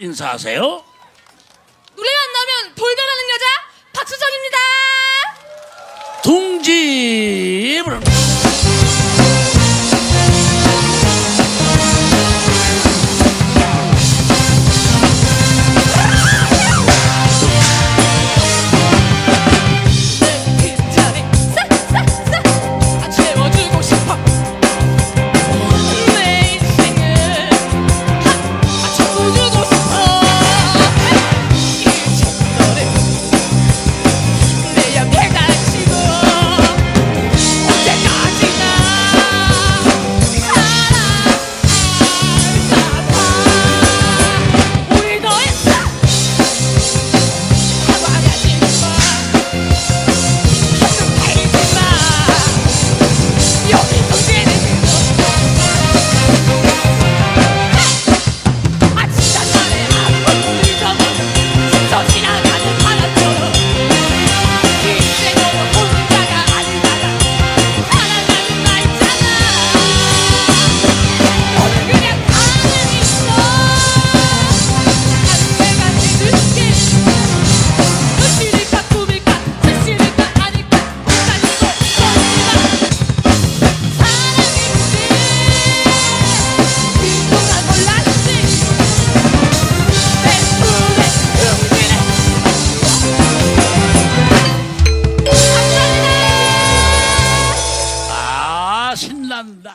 인사하세요. 노래만 나오면 돌변하는 여자 박수정입니다. 둥지.